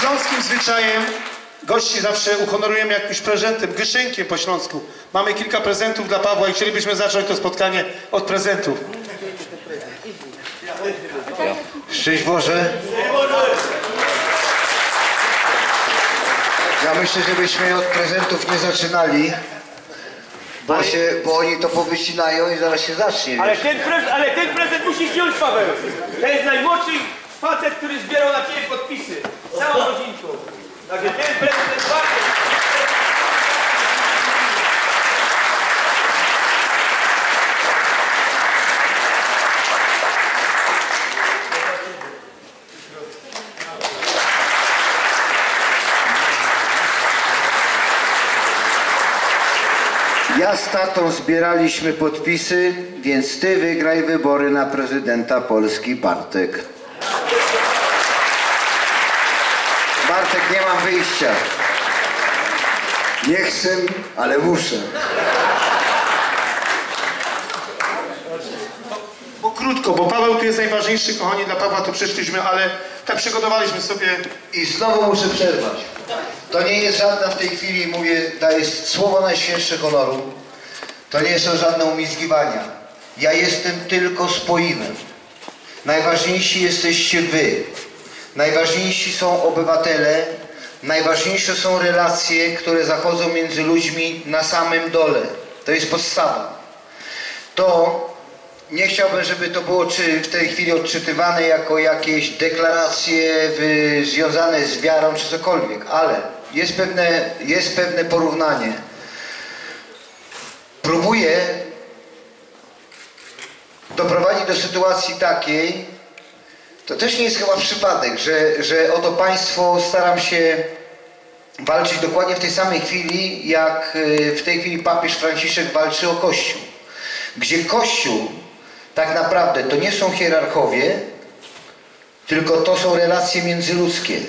śląskim zwyczajem gości zawsze uhonorujemy jakimś prezentem, gyszynkiem po śląsku. Mamy kilka prezentów dla Pawła i chcielibyśmy zacząć to spotkanie od prezentów. Szczęść Boże. Ja myślę, żebyśmy od prezentów nie zaczynali, bo, się, bo oni to powycinają i zaraz się zacznie. Ale ten, prez, ale ten prezent musi wziąć Paweł. To jest najmłodszy facet, który zbierał na ciebie podpisy. Całą rodzinką. Także ten prezent jest bardzo. Ja z tatą zbieraliśmy podpisy, więc ty wygraj wybory na prezydenta Polski, Bartek. Nie mam wyjścia. Nie chcę, ale muszę. Bo krótko, bo Paweł tu jest najważniejszy, kochani, dla Pawła tu przyszliśmy, ale tak przygotowaliśmy sobie I znowu muszę przerwać. To nie jest żadna w tej chwili, mówię, daję słowo najświętsze honoru. To nie są żadne umizgiwania. Ja jestem tylko spoiwem. Najważniejsi jesteście wy. Najważniejsi są obywatele. Najważniejsze są relacje, które zachodzą między ludźmi na samym dole. To jest podstawa. To nie chciałbym, żeby to było czy w tej chwili odczytywane jako jakieś deklaracje w, związane z wiarą czy cokolwiek, ale jest pewne, jest pewne porównanie. Próbuję doprowadzić do sytuacji takiej, to też nie jest chyba przypadek, że, że o to państwo staram się walczyć dokładnie w tej samej chwili, jak y, w tej chwili papież Franciszek walczy o Kościół. Gdzie Kościół tak naprawdę to nie są hierarchowie, tylko to są relacje międzyludzkie,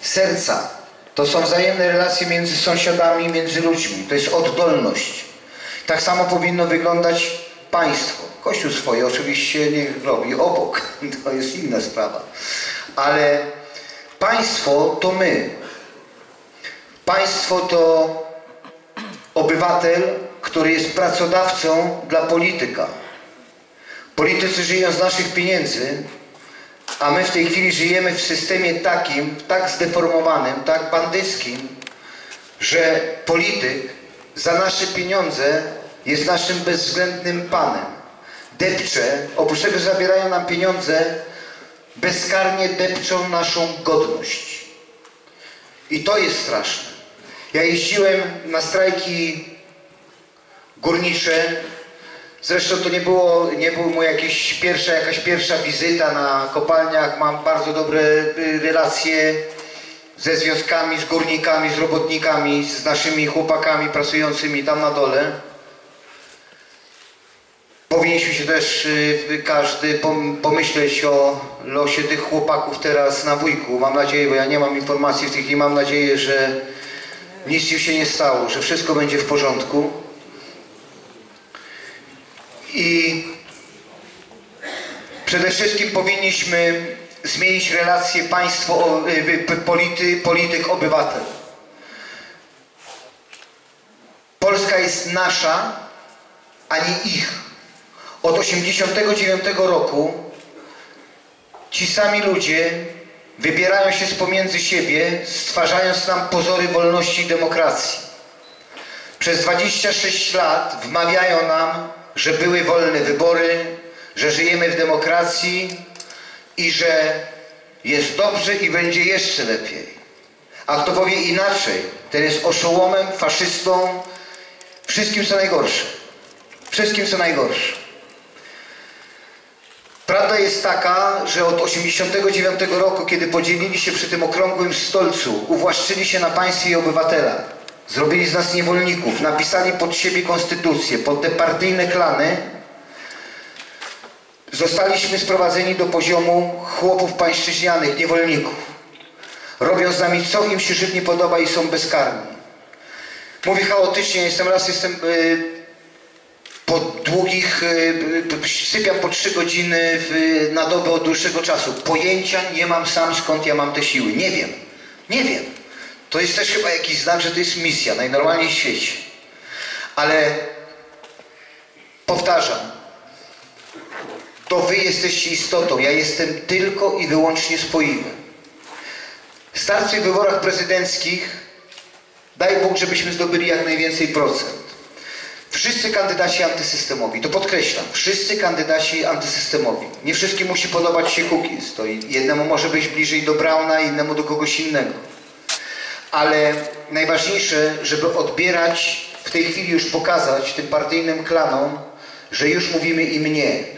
serca. To są wzajemne relacje między sąsiadami, między ludźmi. To jest oddolność. Tak samo powinno wyglądać państwo. Kościół swoje oczywiście niech robi obok. To jest inna sprawa. Ale państwo to my. Państwo to obywatel, który jest pracodawcą dla polityka. Politycy żyją z naszych pieniędzy, a my w tej chwili żyjemy w systemie takim, tak zdeformowanym, tak bandyckim, że polityk za nasze pieniądze jest naszym bezwzględnym panem. Depcze, oprócz tego, że zabierają nam pieniądze, bezkarnie depczą naszą godność. I to jest straszne. Ja jeździłem na strajki górnicze. Zresztą to nie było, nie był mu jakieś pierwsza, jakaś pierwsza wizyta na kopalniach. Mam bardzo dobre y, relacje ze związkami, z górnikami, z robotnikami, z naszymi chłopakami pracującymi tam na dole. Powinniśmy się też y, każdy pom- pomyśleć o losie tych chłopaków teraz na wujku. Mam nadzieję, bo ja nie mam informacji w tej chwili, mam nadzieję, że nic im się nie stało, że wszystko będzie w porządku. I przede wszystkim powinniśmy zmienić relacje państwo, y, y, polity, polityk, obywatel. Polska jest nasza, a nie ich. Od 1989 roku ci sami ludzie wybierają się z pomiędzy siebie, stwarzając nam pozory wolności i demokracji. Przez 26 lat wmawiają nam, że były wolne wybory, że żyjemy w demokracji i że jest dobrze i będzie jeszcze lepiej. A kto powie inaczej, ten jest oszołomem, faszystą, wszystkim co najgorsze. Wszystkim co najgorsze. Prawda jest taka, że od 89 roku, kiedy podzielili się przy tym okrągłym stolcu, uwłaszczyli się na państwie i obywatela. Zrobili z nas niewolników, napisali pod siebie konstytucję, pod te partyjne klany. Zostaliśmy sprowadzeni do poziomu chłopów pańszczyźnianych, niewolników. Robią z nami co im się żywnie podoba i są bezkarni. Mówię chaotycznie, jestem raz jestem y, po długich, y, y, sypiam po trzy godziny na dobę od dłuższego czasu. Pojęcia nie mam sam skąd ja mam te siły. Nie wiem. Nie wiem. To jest też chyba jakiś znak, że to jest misja, najnormalniej w świecie. Ale powtarzam, to wy jesteście istotą, ja jestem tylko i wyłącznie spoiwy. Start w wyborach prezydenckich, daj Bóg, żebyśmy zdobyli jak najwięcej procent. Wszyscy kandydaci antysystemowi, to podkreślam, wszyscy kandydaci antysystemowi. Nie wszystkim musi podobać się Kukiz, to jednemu może być bliżej do Brauna, innemu do kogoś innego. Ale najważniejsze, żeby odbierać, w tej chwili już pokazać tym partyjnym klanom, że już mówimy im nie.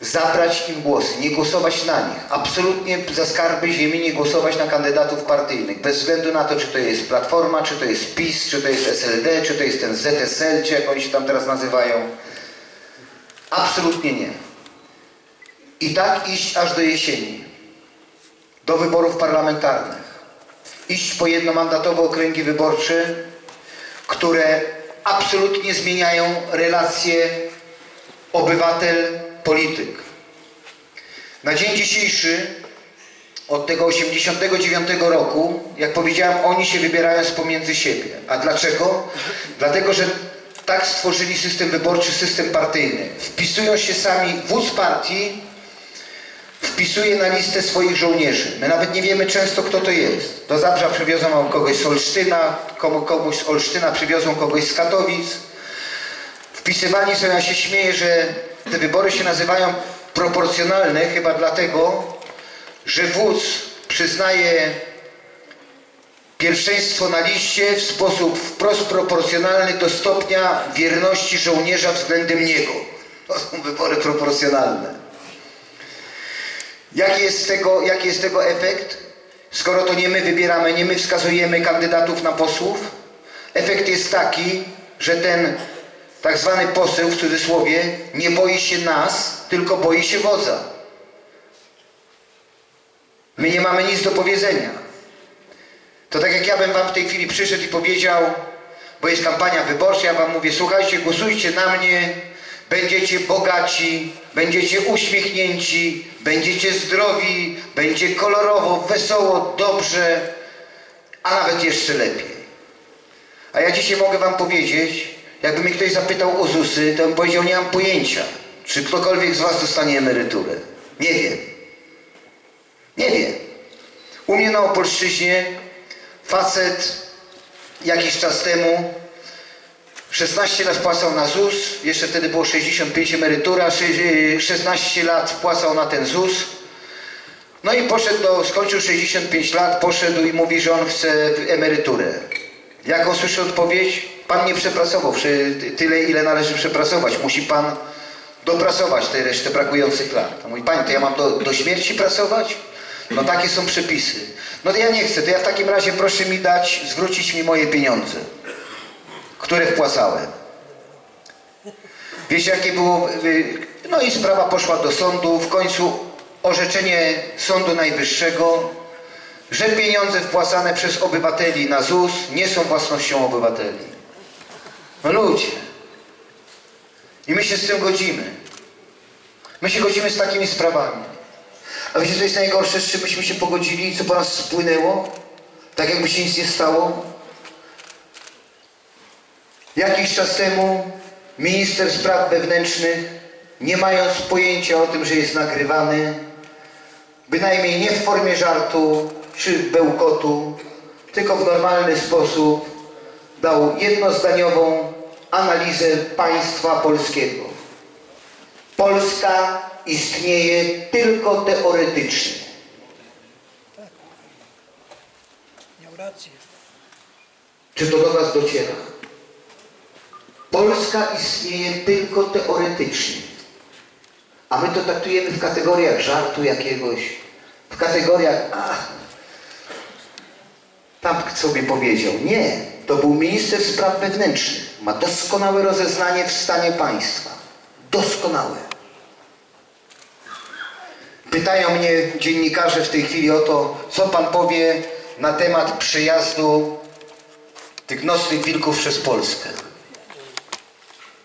Zabrać im głosy, nie głosować na nich. Absolutnie za skarby ziemi nie głosować na kandydatów partyjnych. Bez względu na to, czy to jest Platforma, czy to jest PiS, czy to jest SLD, czy to jest ten ZSL, czy jak oni się tam teraz nazywają. Absolutnie nie. I tak iść aż do jesieni. Do wyborów parlamentarnych. Iść po jednomandatowe okręgi wyborcze, które absolutnie zmieniają relacje obywatel-polityk. Na dzień dzisiejszy, od tego 89 roku, jak powiedziałem, oni się wybierają z pomiędzy siebie. A dlaczego? Dlatego, że tak stworzyli system wyborczy, system partyjny. Wpisują się sami, wódz partii wpisuje na listę swoich żołnierzy. My nawet nie wiemy często, kto to jest. Do Zabrza przywiozą kogoś z Olsztyna, komu, komuś z Olsztyna przywiozą kogoś z Katowic. Wpisywani są, ja się śmieję, że te wybory się nazywają proporcjonalne, chyba dlatego, że wódz przyznaje pierwszeństwo na liście w sposób wprost proporcjonalny do stopnia wierności żołnierza względem niego. To są wybory proporcjonalne. Jaki jest, tego, jaki jest tego efekt? Skoro to nie my wybieramy, nie my wskazujemy kandydatów na posłów, efekt jest taki, że ten tak zwany poseł w cudzysłowie nie boi się nas, tylko boi się wodza. My nie mamy nic do powiedzenia. To tak jak ja bym wam w tej chwili przyszedł i powiedział, bo jest kampania wyborcza, ja wam mówię, słuchajcie, głosujcie na mnie, będziecie bogaci, będziecie uśmiechnięci, będziecie zdrowi, będzie kolorowo, wesoło, dobrze, a nawet jeszcze lepiej. A ja dzisiaj mogę wam powiedzieć, jakby mnie ktoś zapytał o ZUSy, to bym powiedział, nie mam pojęcia, czy ktokolwiek z was dostanie emeryturę. Nie wiem. Nie wiem. U mnie na Opolszczyźnie facet jakiś czas temu 16 lat wpłacał na ZUS, jeszcze wtedy było 65 emerytura, 16 lat wpłacał na ten ZUS. No i poszedł do, skończył 65 lat, poszedł i mówi, że on chce emeryturę. Jaką słyszę odpowiedź? Pan nie przepracował tyle, ile należy przepracować. Musi pan dopracować te resztę brakujących lat. Mówi, panie, to ja mam do, do śmierci pracować? No takie są przepisy. No to ja nie chcę, to ja w takim razie proszę mi dać, zwrócić mi moje pieniądze, które wpłacałem. Wiecie jakie było... No i sprawa poszła do sądu. W końcu orzeczenie Sądu Najwyższego, że pieniądze wpłacane przez obywateli na ZUS nie są własnością obywateli. No ludzie. I my się z tym godzimy. My się godzimy z takimi sprawami. A wiecie, co jest najgorsze, z czym się pogodzili i co po nas spłynęło? Tak jakby się nic nie stało? Jakiś czas temu minister spraw wewnętrznych, nie mając pojęcia o tym, że jest nagrywany, bynajmniej nie w formie żartu czy bełkotu, tylko w normalny sposób dał jednozdaniową analizę państwa polskiego. Polska istnieje tylko teoretycznie. Miał rację. Czy to do Was dociera? Polska istnieje tylko teoretycznie. A my to traktujemy w kategoriach żartu jakiegoś, w kategoriach, a, tam sobie powiedział. Nie, to był minister spraw wewnętrznych. Ma doskonałe rozeznanie w stanie państwa. Doskonałe. Pytają mnie dziennikarze w tej chwili o to, co pan powie na temat przyjazdu tych nocnych wilków przez Polskę.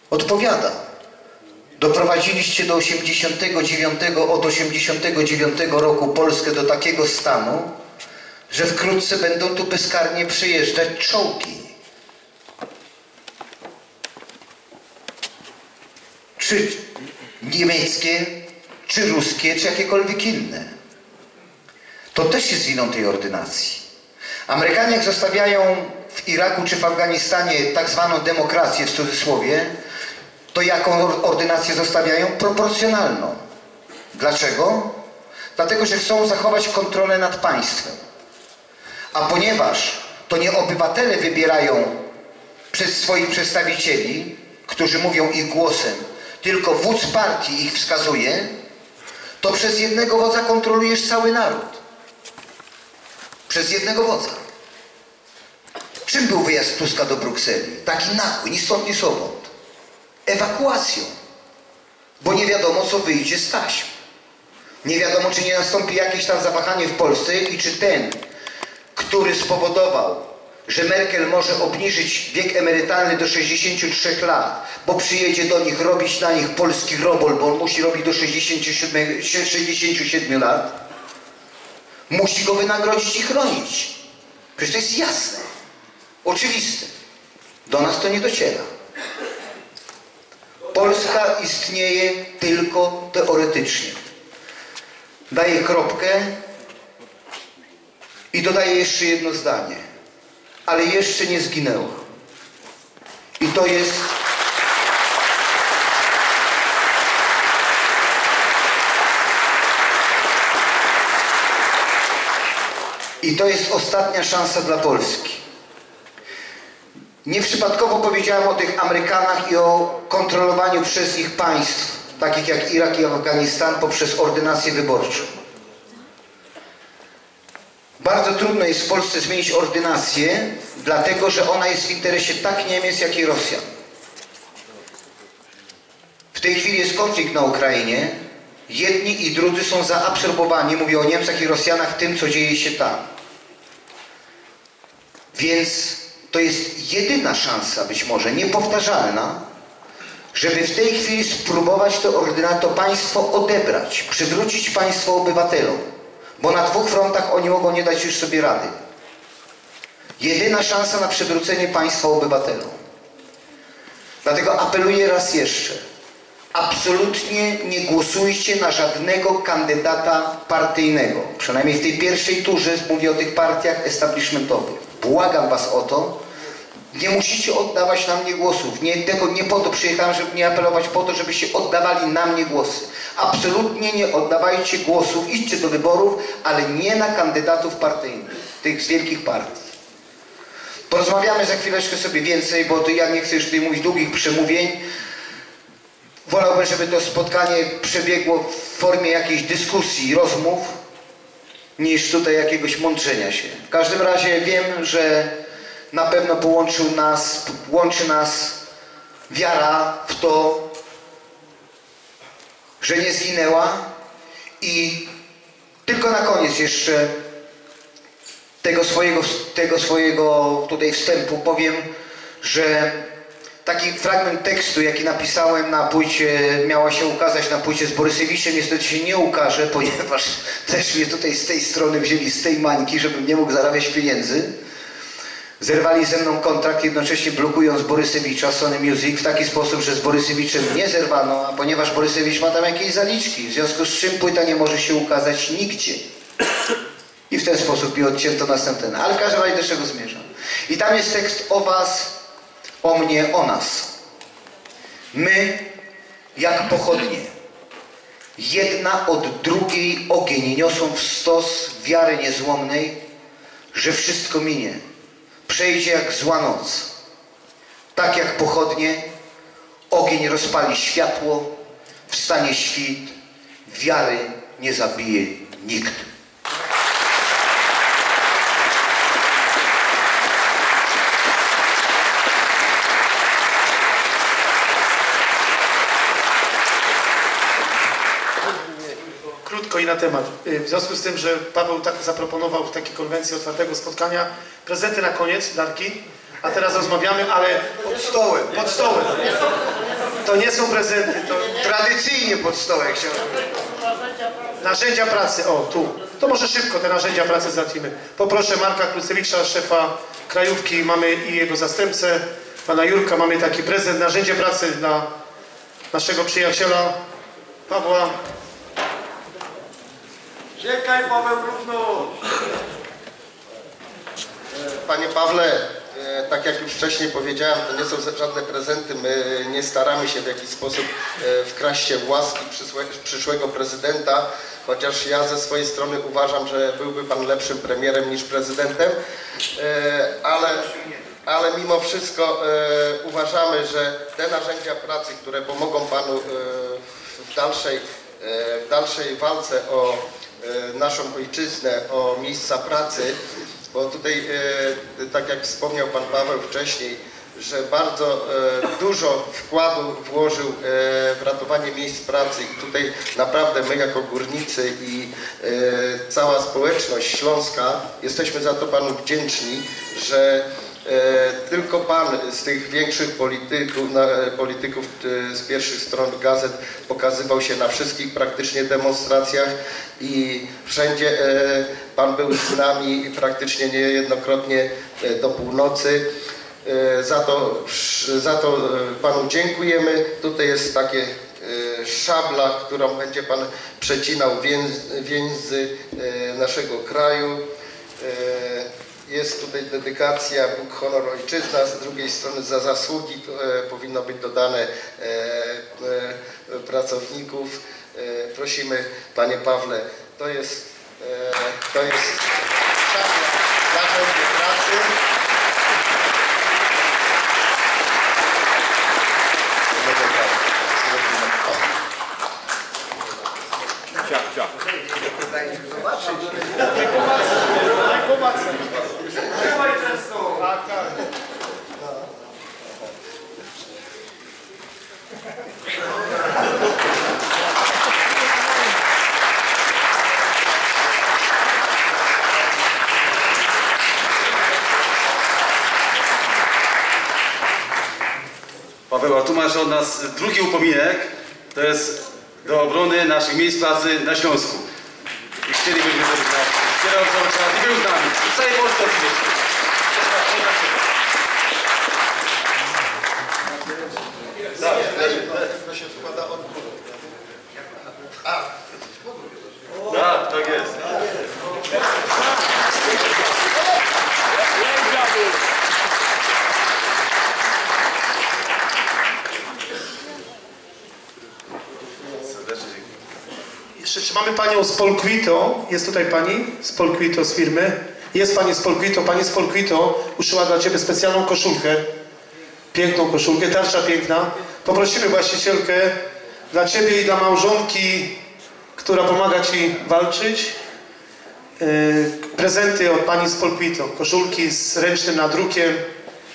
Odpowiada. Doprowadziliście do 89, od 89 roku Polskę do takiego stanu, że wkrótce będą tu bezkarnie przyjeżdżać czołgi. Czy niemieckie, czy ruskie, czy jakiekolwiek inne. To też jest winą tej ordynacji. Amerykanie jak zostawiają w Iraku czy w Afganistanie tak zwaną demokrację w cudzysłowie, to jaką or- ordynację zostawiają? Proporcjonalną. Dlaczego? Dlatego, że chcą zachować kontrolę nad państwem. A ponieważ to nie obywatele wybierają przez swoich przedstawicieli, którzy mówią ich głosem, tylko wódz partii ich wskazuje, to przez jednego wodza kontrolujesz cały naród. Przez jednego wodza. Czym był wyjazd Tuska do Brukseli? Taki nagły, ni stąd, ni zowąd. Ewakuacją. Bo nie wiadomo, co wyjdzie z taśm. Nie wiadomo, czy nie nastąpi jakieś tam zawahanie w Polsce i czy ten, który spowodował, że Merkel może obniżyć wiek emerytalny do 63 lat, bo przyjedzie do nich robić na nich polski robol, bo on musi robić do 67, 67 lat, musi go wynagrodzić i chronić. Przecież to jest jasne, oczywiste. Do nas to nie dociera. Polska istnieje tylko teoretycznie. Daje kropkę i dodaje jeszcze jedno zdanie. Ale jeszcze nie zginęła. I to jest I to jest ostatnia szansa dla Polski. Nieprzypadkowo powiedziałem o tych Amerykanach i o kontrolowaniu przez ich państw, takich jak Irak i Afganistan, poprzez ordynację wyborczą. Bardzo trudno jest w Polsce zmienić ordynację, dlatego że ona jest w interesie tak Niemiec, jak i Rosjan. W tej chwili jest konflikt na Ukrainie. Jedni i drudzy są zaabsorbowani, mówię o Niemcach i Rosjanach, tym, co dzieje się tam. Więc to jest jedyna szansa, być może niepowtarzalna, żeby w tej chwili spróbować to ordynato państwo odebrać, przywrócić państwo obywatelom. Bo na dwóch frontach oni mogą nie dać już sobie rady. Jedyna szansa na przywrócenie państwa obywatelom. Dlatego apeluję raz jeszcze. Absolutnie nie głosujcie na żadnego kandydata partyjnego. Przynajmniej w tej pierwszej turze mówię o tych partiach establishmentowych. Błagam was o to. Nie musicie oddawać na mnie głosów. Nie, tego, nie po to przyjechałem, żeby nie apelować po to, żebyście oddawali na mnie głosy. Absolutnie nie oddawajcie głosów, idźcie do wyborów, ale nie na kandydatów partyjnych, tych z wielkich partii. Porozmawiamy za chwileczkę sobie więcej, bo to ja nie chcę już tutaj mówić długich przemówień. Wolałbym, żeby to spotkanie przebiegło w formie jakiejś dyskusji, rozmów, niż tutaj jakiegoś mądrzenia się. W każdym razie wiem, że na pewno połączył nas, łączy nas wiara w to, że nie zginęła i tylko na koniec jeszcze tego swojego, tego swojego tutaj wstępu powiem, że taki fragment tekstu, jaki napisałem na płycie, miała się ukazać na płycie z Borysewiczem, niestety się nie ukaże, ponieważ też mnie tutaj z tej strony wzięli z tej mańki, żebym nie mógł zarabiać pieniędzy. Zerwali ze mną kontrakt, jednocześnie blokując Borysewicza, Sony Music, w taki sposób, że z Borysewiczem nie zerwano, a ponieważ Borysewicz ma tam jakieś zaliczki, w związku z czym płyta nie może się ukazać nigdzie. I w ten sposób mi odcięto następny. Ale w każdym razie do czego zmierzam. I tam jest tekst o was, o mnie, o nas. My, jak pochodnie, jedna od drugiej ogień niosą w stos wiary niezłomnej, że wszystko minie, przejdzie jak zła noc. Tak jak pochodnie, ogień rozpali światło, wstanie świt, wiary nie zabije nikt. Krótko na temat. Y, W związku z tym, że Paweł tak zaproponował w takiej konwencji otwartego spotkania, prezenty na koniec, Darki, a teraz rozmawiamy, ale Pod stołem. pod stołem. To nie są prezenty, to Tradycyjnie pod stołem narzędzia pracy. O, tu. To może szybko te narzędzia pracy załatwimy. Poproszę Marka Klucewicza, szefa krajówki, mamy i jego zastępcę, pana Jurka, mamy taki prezent, narzędzie pracy dla naszego przyjaciela Pawła. Czekaj Paweł równo! Panie Pawle, e, tak jak już wcześniej powiedziałem, to nie są żadne prezenty. My nie staramy się w jakiś sposób e, wkraść się w łaski przyszłego prezydenta, chociaż ja ze swojej strony uważam, że byłby Pan lepszym premierem niż prezydentem, E, ale, ale mimo wszystko e, uważamy, że te narzędzia pracy, które pomogą Panu e, w dalszej, e, w dalszej walce o e, naszą ojczyznę, o miejsca pracy, bo tutaj, e, tak jak wspomniał Pan Paweł wcześniej, że bardzo e, dużo wkładu włożył e, w ratowanie miejsc pracy. I tutaj naprawdę my jako górnicy i e, cała społeczność śląska jesteśmy za to Panu wdzięczni, że e, tylko Pan z tych większych polityków, polityków e, z pierwszych stron gazet pokazywał się na wszystkich praktycznie demonstracjach i wszędzie e, Pan był z nami praktycznie niejednokrotnie e, do północy. E, Za to, za to e, Panu dziękujemy. Tutaj jest takie e, szabla, którą będzie Pan przecinał więz- więzy e, naszego kraju. Jest tutaj dedykacja Bóg, honor, ojczyzna. Z drugiej strony za zasługi e, powinno być dodane e, e, pracowników. Prosimy Panie Pawle, to jest, to jest szabla narzędzie pracy. Ciach, ciach. Trzymaj często! Paweł, a tu masz od nas drugi upominek. To jest do obrony naszych miejsc pracy na Śląsku. I chcielibyśmy, żeby nas wspierał cały czas i był z nami. W całej Polsce oczywiście. To się wkłada od góry. Tak, tak jest. Serdecznie dziękuję. Jeszcze czy mamy panią z? Jest tutaj pani z z firmy. Jest pani z. Pani z Polquito uszyła dla ciebie specjalną koszulkę. Piękną koszulkę, tarcza piękna. Poprosimy właścicielkę dla ciebie i dla małżonki, która pomaga ci walczyć. Yy, prezenty od pani z. Koszulki z ręcznym nadrukiem.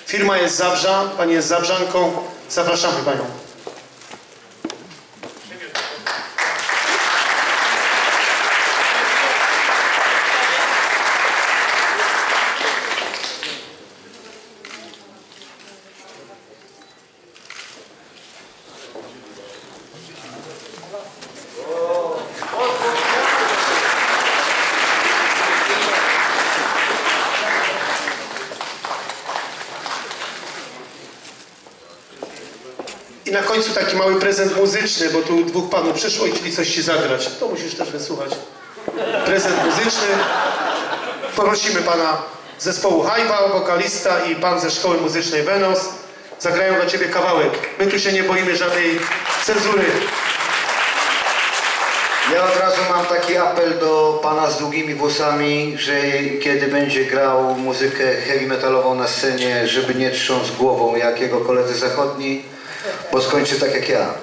Firma jest Zabrza, pani jest Zabrzanką. Zapraszamy panią. I na końcu taki mały prezent muzyczny, bo tu dwóch panów przyszło i chcieli coś ci zagrać. To musisz też wysłuchać. Prezent muzyczny. Poprosimy pana zespołu Hajba, wokalista i pan ze szkoły muzycznej Venos. Zagrają dla ciebie kawałek. My tu się nie boimy żadnej cenzury. Ja od razu mam taki apel do pana z długimi włosami, że kiedy będzie grał muzykę heavy metalową na scenie, żeby nie trząsł głową jak jego koledzy zachodni, bo skończy tak jak ja.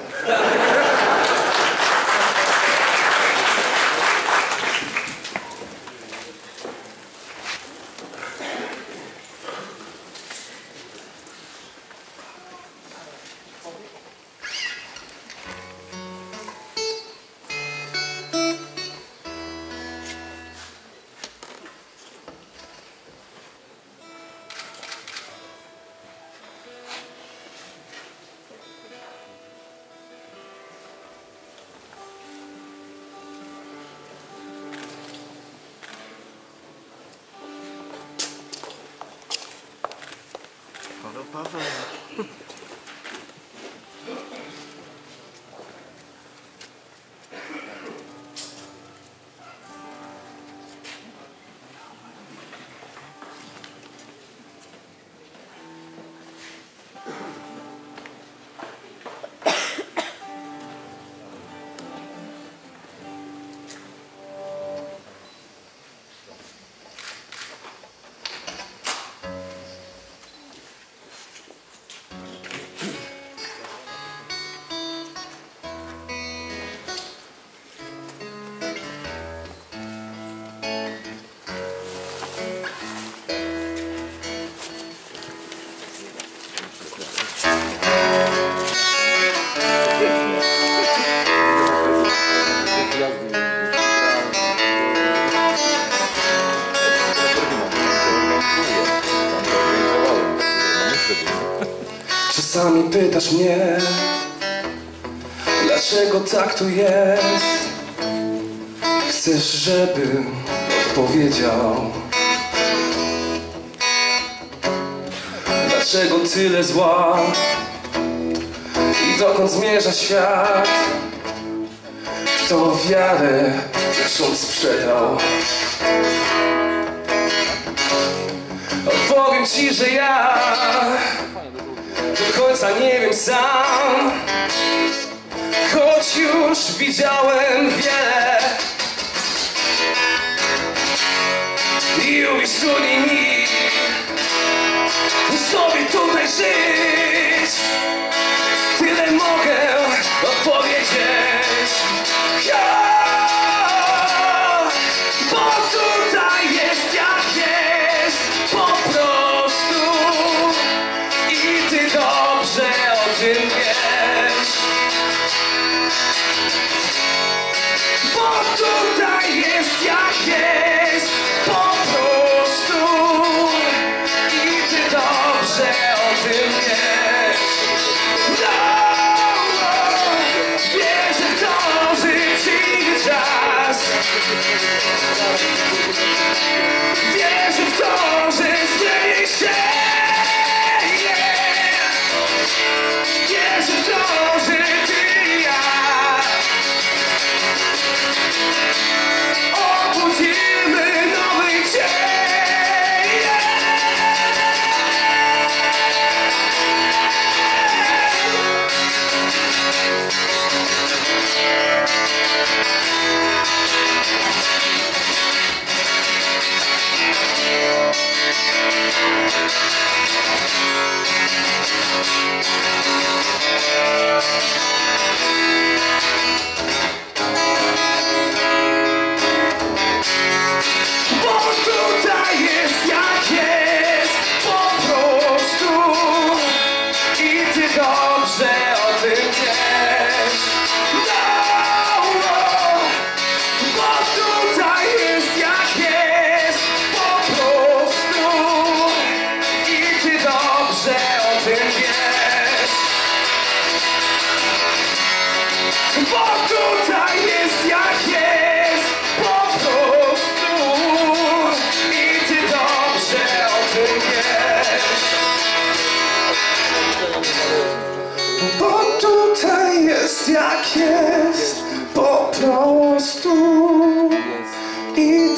Czasami pytasz mnie, dlaczego tak tu jest? Chcesz, żebym odpowiedział. Dlaczego tyle zła i dokąd zmierza świat? Kto wiarę naszą sprzedał? Odpowiem ci, że ja do końca nie wiem sam. Choć już widziałem wiele. I trudniej mi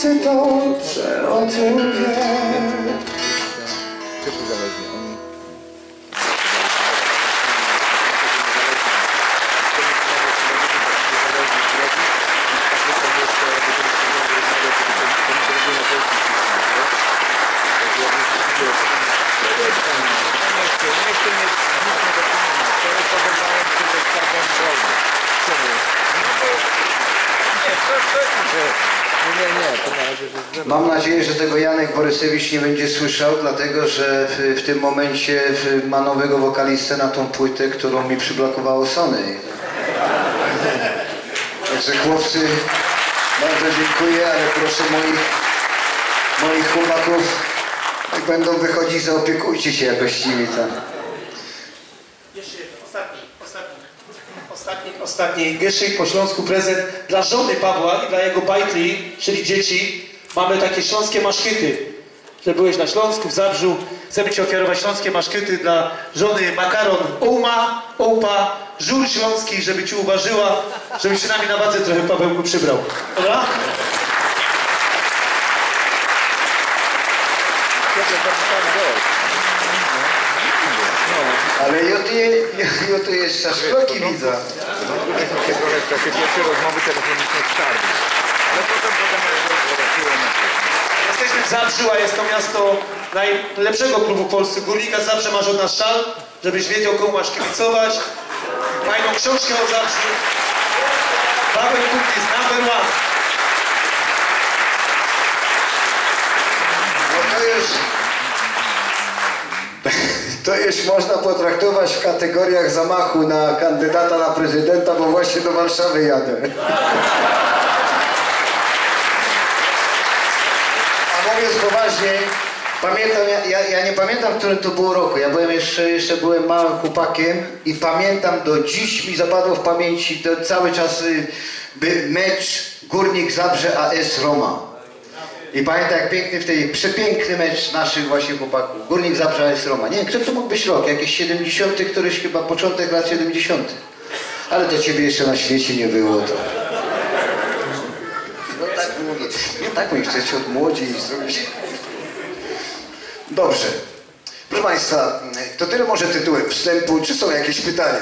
ty dobrze o tym wiesz Mam nadzieję, że tego Janek Borysewicz nie będzie słyszał, dlatego że w, w tym momencie ma nowego wokalistę na tą płytę, którą mi przyblokowało Sony. Także chłopcy, bardzo dziękuję, ale proszę moich, moich chłopaków, jak będą wychodzić, zaopiekujcie się jakoś nimi tam. Jeszcze jedno, ostatni, ostatni, ostatni, ostatni. Jeszcze po śląsku prezent dla żony Pawła i dla jego bajtli, czyli dzieci. Mamy takie śląskie maszkyty, że byłeś na Śląsku, w Zabrzu. chcemy Ci ofiarować śląskie maszkety dla żony makaron Ouma, Oupa, żur śląski, żeby Ci uważyła, żebyś się nami na wadze trochę Pawełku przybrał. Dobra? Ale ja tu, je, ja tu jest szaszloki widzę. Trochę takie pierwsze rozmowy telefoniczne z Czarnym. Ale potem, potem Jesteśmy w Zabrzu, a jest to miasto najlepszego klubu w Polsce. Górnika zawsze masz od nas szal, żebyś wiedział komu masz kibicować. Fajną książkę o Zabrzu. Paweł Kuk jest number one. No to już... To już można potraktować w kategoriach zamachu na kandydata na prezydenta, bo właśnie do Warszawy jadę. A mówiąc poważnie, pamiętam, ja, ja, nie pamiętam, w którym to było roku. Ja byłem jeszcze, jeszcze byłem małym chłopakiem i pamiętam, do dziś mi zapadło w pamięci to cały czas y, by mecz Górnik Zabrze AS Roma. I pamiętam jak piękny w tej przepiękny mecz naszych właśnie chłopaków. Górnik Zabrze AS Roma. Nie wiem, który to mógł być rok? Jakiś 70, któryś chyba początek lat 70. Ale to ciebie jeszcze na świecie nie było. To. No tak mówię. Nie tak mówię, chcecie od młodzi zrobić. Dobrze. Proszę Państwa, to tyle może tytułem wstępu. Czy są jakieś pytania?